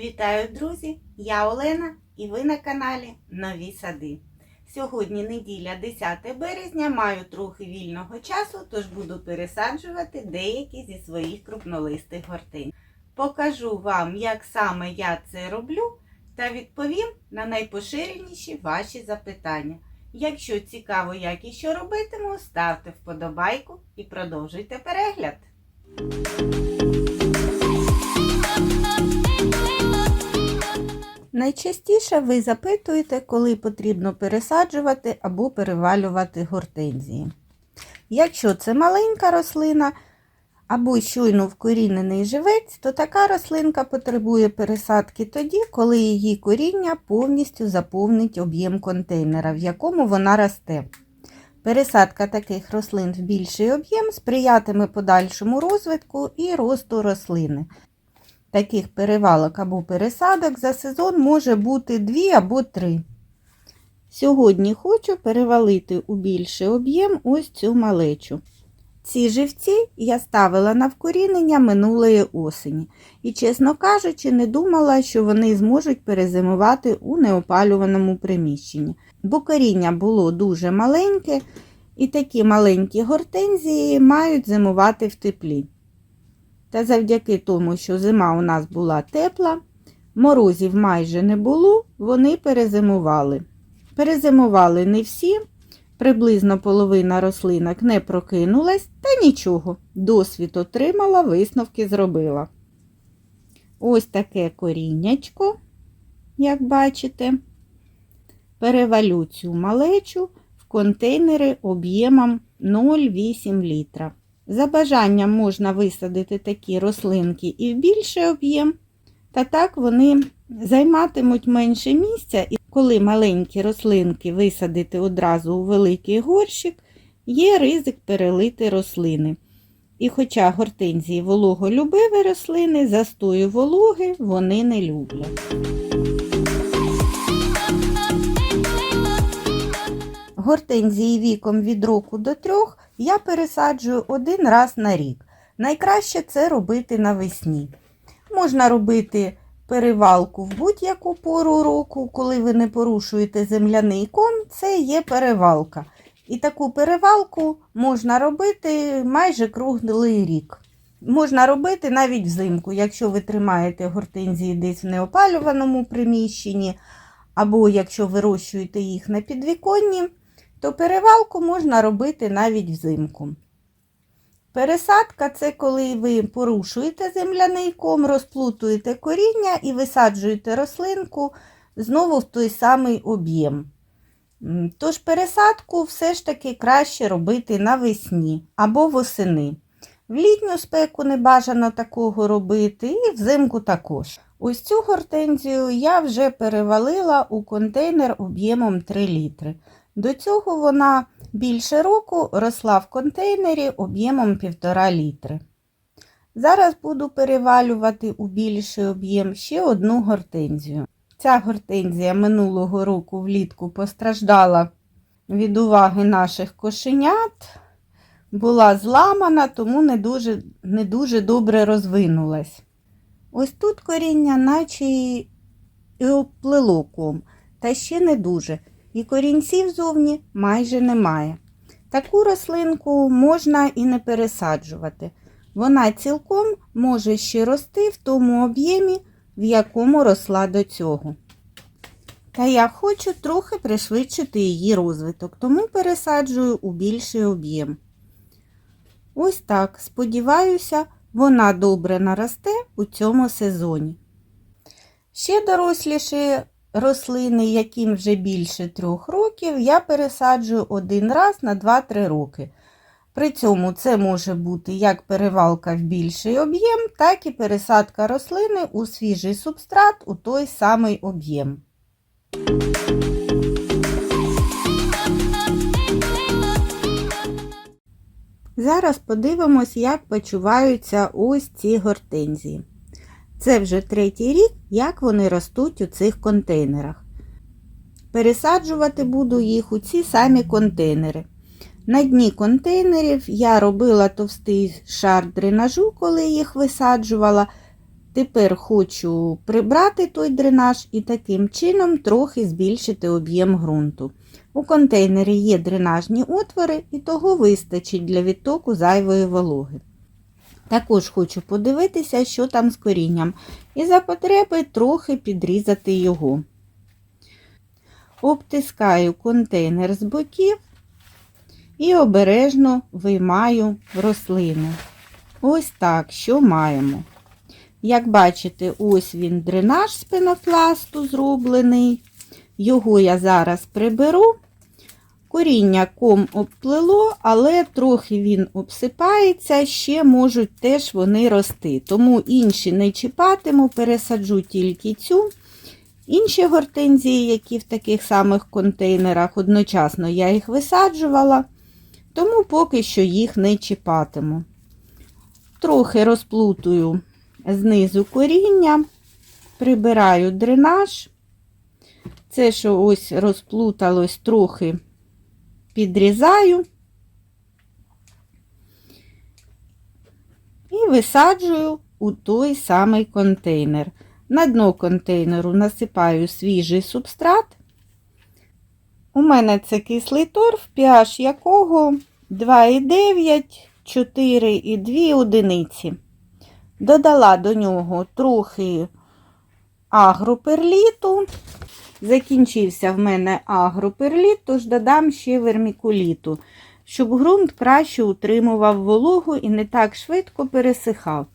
Вітаю, друзі! Я Олена і ви на каналі Нові Сади. Сьогодні неділя 10 березня, маю трохи вільного часу, тож буду пересаджувати деякі зі своїх крупнолистих гортин. Покажу вам, як саме я це роблю, та відповім на найпоширеніші ваші запитання. Якщо цікаво, як і що робитиму, ставте вподобайку і продовжуйте перегляд. Найчастіше ви запитуєте, коли потрібно пересаджувати або перевалювати гортензії. Якщо це маленька рослина або щойно вкорінений живець, то така рослинка потребує пересадки тоді, коли її коріння повністю заповнить об'єм контейнера, в якому вона росте. Пересадка таких рослин в більший об'єм сприятиме подальшому розвитку і росту рослини. Таких перевалок або пересадок за сезон може бути 2 або 3. Сьогодні хочу перевалити у більший об'єм ось цю малечу. Ці живці я ставила на вкорінення минулої осені і, чесно кажучи, не думала, що вони зможуть перезимувати у неопалюваному приміщенні, бо коріння було дуже маленьке, і такі маленькі гортензії мають зимувати в теплі. Та завдяки тому, що зима у нас була тепла, морозів майже не було, вони перезимували. Перезимували не всі, приблизно половина рослинок не прокинулась, та нічого, досвід отримала, висновки зробила. Ось таке коріннячко, як бачите, перевалю цю малечу в контейнери об'ємом 0,8 літра. За бажанням можна висадити такі рослинки і в більший об'єм, та так вони займатимуть менше місця, і коли маленькі рослинки висадити одразу у великий горщик, є ризик перелити рослини. І хоча гортензії вологолюбиві рослини, застою вологи вони не люблять. Гортензії віком від року до трьох я пересаджую один раз на рік. Найкраще це робити навесні. Можна робити перевалку в будь-яку пору року, коли ви не порушуєте земляний ком, це є перевалка. І таку перевалку можна робити майже круглий рік. Можна робити навіть взимку, якщо ви тримаєте гортензії десь в неопалюваному приміщенні, або якщо вирощуєте їх на підвіконні то перевалку можна робити навіть взимку. Пересадка це коли ви порушуєте земляний ком, розплутуєте коріння і висаджуєте рослинку знову в той самий об'єм. Тож пересадку все ж таки краще робити навесні або восени. В літню спеку не бажано такого робити, і взимку також. Ось цю гортензію я вже перевалила у контейнер об'ємом 3 літри. До цього вона більше року росла в контейнері об'ємом 1,5 літри. Зараз буду перевалювати у більший об'єм ще одну гортензію. Ця гортензія минулого року влітку постраждала від уваги наших кошенят, була зламана, тому не дуже, не дуже добре розвинулась. Ось тут коріння, наче і оплило ком, та ще не дуже і корінців зовні майже немає. Таку рослинку можна і не пересаджувати. Вона цілком може ще рости в тому об'ємі, в якому росла до цього. Та я хочу трохи пришвидшити її розвиток, тому пересаджую у більший об'єм. Ось так, сподіваюся, вона добре наросте у цьому сезоні. Ще доросліші рослини, яким вже більше трьох років, я пересаджую один раз на 2-3 роки. При цьому це може бути як перевалка в більший об'єм, так і пересадка рослини у свіжий субстрат у той самий об'єм. Зараз подивимось, як почуваються ось ці гортензії. Це вже третій рік, як вони ростуть у цих контейнерах. Пересаджувати буду їх у ці самі контейнери. На дні контейнерів я робила товстий шар дренажу, коли їх висаджувала, Тепер хочу прибрати той дренаж і таким чином трохи збільшити об'єм ґрунту. У контейнері є дренажні отвори, і того вистачить для відтоку зайвої вологи. Також хочу подивитися, що там з корінням, і за потреби трохи підрізати його. Обтискаю контейнер з боків і обережно виймаю рослину. Ось так, що маємо. Як бачите, ось він дренаж з пенопласту зроблений. Його я зараз приберу. Коріння ком обплило, але трохи він обсипається, ще можуть теж вони рости. Тому інші не чіпатиму, пересаджу тільки цю. Інші гортензії, які в таких самих контейнерах, одночасно я їх висаджувала, тому поки що їх не чіпатиму. Трохи розплутую знизу коріння, прибираю дренаж. Це, що ось розплуталось, трохи підрізаю і висаджую у той самий контейнер. На дно контейнеру насипаю свіжий субстрат. У мене це кислий торф, pH якого 2,9, 4,2 одиниці. Додала до нього трохи агроперліту. Закінчився в мене агроперліт, тож додам ще вермікуліту, щоб ґрунт краще утримував вологу і не так швидко пересихав.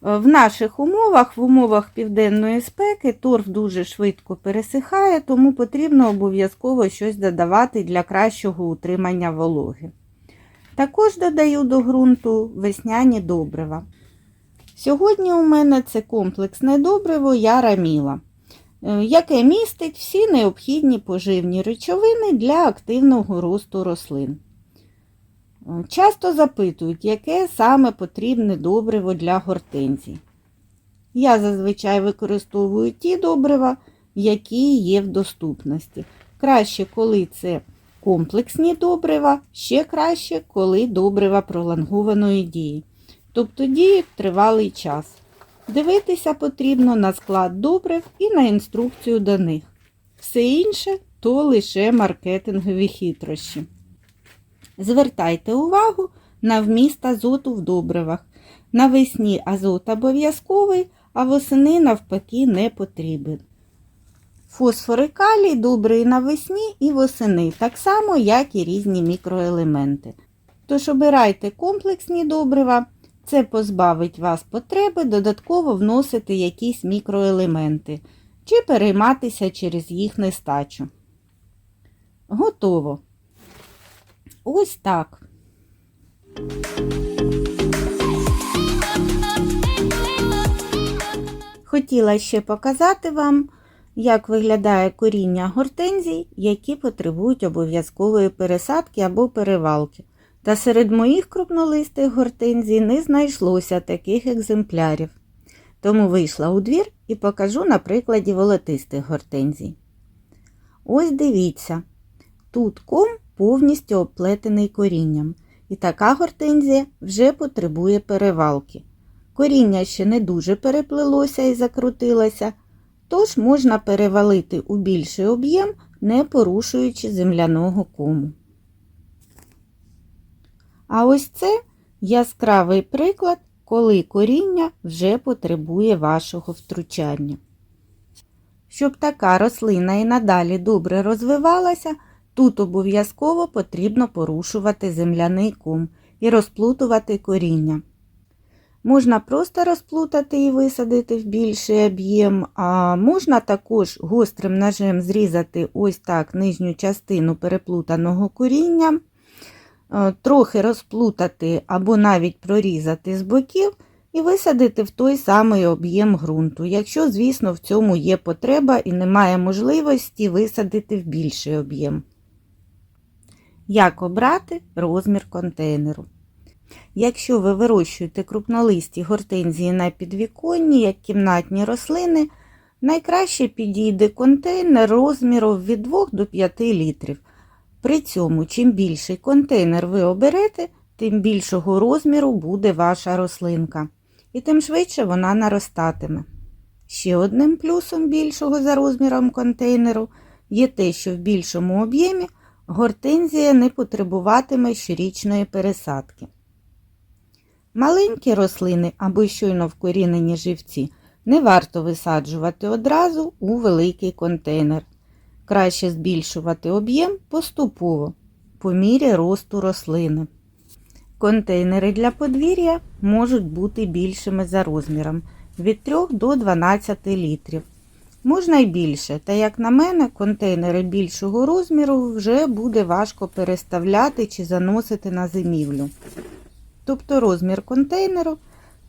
В наших умовах, в умовах південної спеки, торф дуже швидко пересихає, тому потрібно обов'язково щось додавати для кращого утримання вологи. Також додаю до ґрунту весняні добрива. Сьогодні у мене це комплексне добриво Яра Міла, е, яке містить всі необхідні поживні речовини для активного росту рослин. Е, Часто запитують, яке саме потрібне добриво для гортензій. Я зазвичай використовую ті добрива, які є в доступності. Краще, коли це комплексні добрива, ще краще, коли добрива пролонгованої дії. Тобто діють тривалий час. Дивитися потрібно на склад добрив і на інструкцію до них. Все інше то лише маркетингові хитрощі. Звертайте увагу на вміст азоту в добривах. Навесні азот обов'язковий, а восени навпаки не потрібен. Фосфор і калій добрий навесні і восени, так само, як і різні мікроелементи. Тож обирайте комплексні добрива, це позбавить вас потреби додатково вносити якісь мікроелементи чи перейматися через їх нестачу. Готово. Ось так. Хотіла ще показати вам, як виглядає коріння гортензій, які потребують обов'язкової пересадки або перевалки. Та серед моїх крупнолистих гортензій не знайшлося таких екземплярів. Тому вийшла у двір і покажу на прикладі волотистих гортензій. Ось дивіться, тут ком повністю обплетений корінням, і така гортензія вже потребує перевалки. Коріння ще не дуже переплилося і закрутилося, тож можна перевалити у більший об'єм, не порушуючи земляного кому. А ось це яскравий приклад, коли коріння вже потребує вашого втручання. Щоб така рослина і надалі добре розвивалася, тут обов'язково потрібно порушувати земляний кум і розплутувати коріння. Можна просто розплутати і висадити в більший об'єм, а можна також гострим ножем зрізати ось так нижню частину переплутаного коріння, трохи розплутати або навіть прорізати з боків і висадити в той самий об'єм ґрунту, якщо, звісно, в цьому є потреба і немає можливості висадити в більший об'єм. Як обрати розмір контейнеру? Якщо ви вирощуєте крупнолисті гортензії на підвіконні, як кімнатні рослини, найкраще підійде контейнер розміром від 2 до 5 літрів. При цьому, чим більший контейнер ви оберете, тим більшого розміру буде ваша рослинка. і тим швидше вона наростатиме. Ще одним плюсом більшого за розміром контейнеру є те, що в більшому об'ємі гортензія не потребуватиме щорічної пересадки. Маленькі рослини або щойно вкорінені живці не варто висаджувати одразу у великий контейнер. Краще збільшувати об'єм поступово по мірі росту рослини. Контейнери для подвір'я можуть бути більшими за розміром від 3 до 12 літрів. Можна й більше, та, як на мене, контейнери більшого розміру вже буде важко переставляти чи заносити на зимівлю. Тобто розмір контейнеру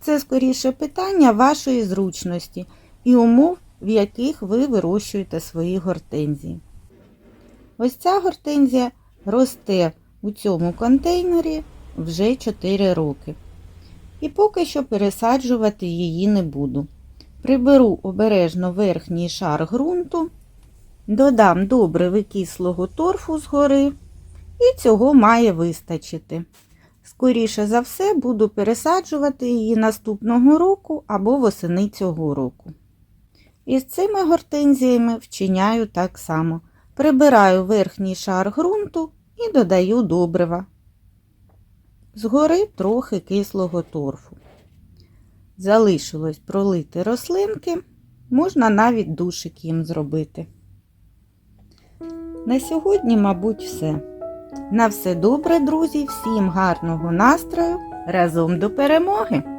це скоріше питання вашої зручності і умов, в яких ви вирощуєте свої гортензії. Ось ця гортензія росте у цьому контейнері вже 4 роки. І поки що пересаджувати її не буду. Приберу обережно верхній шар ґрунту, додам добре кислого торфу згори, і цього має вистачити. Скоріше за все, буду пересаджувати її наступного року або восени цього року. І з цими гортензіями вчиняю так само. Прибираю верхній шар ґрунту і додаю добрива. Згори трохи кислого торфу. Залишилось пролити рослинки, можна навіть душик їм зробити. На сьогодні, мабуть, все. На все добре, друзі, всім гарного настрою! Разом до перемоги!